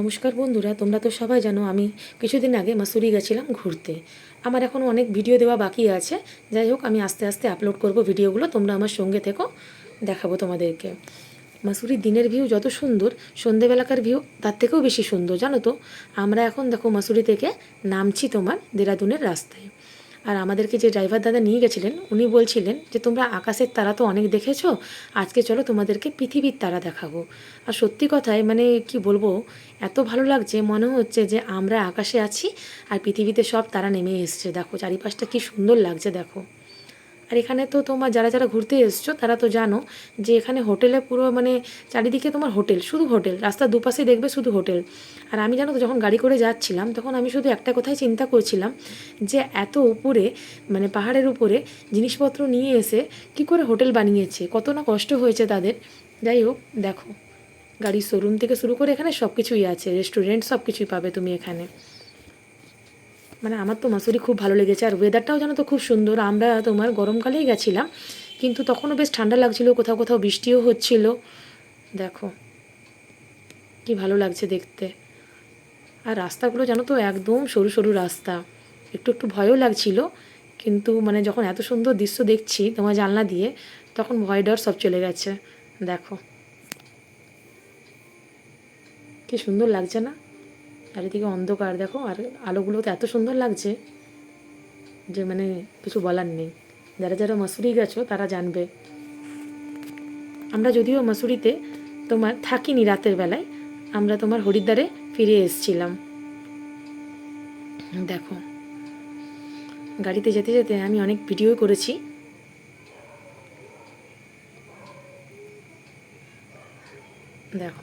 নমস্কার বন্ধুরা, তোমরা তো সবাই জানো আমি কিছুদিন আগে মাসুরি গেছিলাম ঘুরতে। আমার এখন অনেক ভিডিও দেওয়া বাকি আছে। যাই হোক, আমি আস্তে আস্তে আপলোড করব ভিডিওগুলো। তোমরা আমার সঙ্গে থেকো, দেখাবো তোমাদেরকে। মাসুরির দিনের ভিউ যত সুন্দর, সন্ধেবেলাকার ভিউ তার থেকেও বেশি সুন্দর, জানো তো? আমরা এখন দেখো মাসুরি থেকে নামছি তোমার দেরাদুনের রাস্তায়। আর আমাদেরকে যে ড্রাইভার দাদা নিয়ে গেছিলেন, উনি বলছিলেন যে, তোমরা আকাশের তারা তো অনেক দেখেছ, আজকে চলো তোমাদেরকে পৃথিবীর তারা দেখাবো। আর সত্যি কথায় মানে কি বলব, এত ভালো লাগছে, মনে হচ্ছে যে আমরা আকাশে আছি আর পৃথিবীতে সব তারা নেমে এসছে। দেখো, চারিপাশটা কি সুন্দর লাগছে, দেখো। আর এখানে তো তোমার যারা যারা ঘুরতে এসছো, তারা তো জানো যে এখানে হোটেলে পুরো মানে চারিদিকে তোমার হোটেল, শুধু হোটেল। রাস্তার দুপাশে দেখবে শুধু হোটেল। আর আমি জানো তো যখন গাড়ি করে যাচ্ছিলাম, তখন আমি শুধু একটা কথাই চিন্তা করছিলাম যে এত উপরে মানে পাহাড়ের উপরে জিনিসপত্র নিয়ে এসে কি করে হোটেল বানিয়েছে? কত না কষ্ট হয়েছে তাদের। যাই হোক, দেখো। গাড়ির শোরুম থেকে শুরু করে এখানে সব কিছুই আছে। রেস্টুরেন্ট সব কিছুই পাবে তুমি এখানে। মানে আমার তো মাসুরি খুব ভালো লেগেছে, আর ওয়েদারটাও জানো তো খুব সুন্দর। আমরা তোমার গরমকালেই গেছিলাম, কিন্তু তখনও বেশ ঠান্ডা লাগছিল, কোথাও কোথাও বৃষ্টিও হচ্ছিল। দেখো, কি ভালো লাগছে দেখতে। আর রাস্তাগুলো জানো তো একদম সরু সরু রাস্তা। একটু একটু ভয়ও লাগছিল, কিন্তু মানে যখন এত সুন্দর দৃশ্য দেখছি তোমার জানলা দিয়ে, তখন ভয় ডর সব চলে গেছে। দেখো, কি সুন্দর লাগছে না? চারিদিকে অন্ধকার। দেখো, আর আলোগুলো তো এত সুন্দর লাগছে যে মানে কিছু বলার নেই। যারা যারা মাসুরি গেছো, তারা জানবে। আমরা যদিও মাসুরিতে তোমার থাকিনি রাতের বেলায়, আমরা তোমার হরিদ্বারে ফিরে এসেছিলাম। দেখো, গাড়িতে যেতে যেতে আমি অনেক ভিডিও করেছি। দেখো।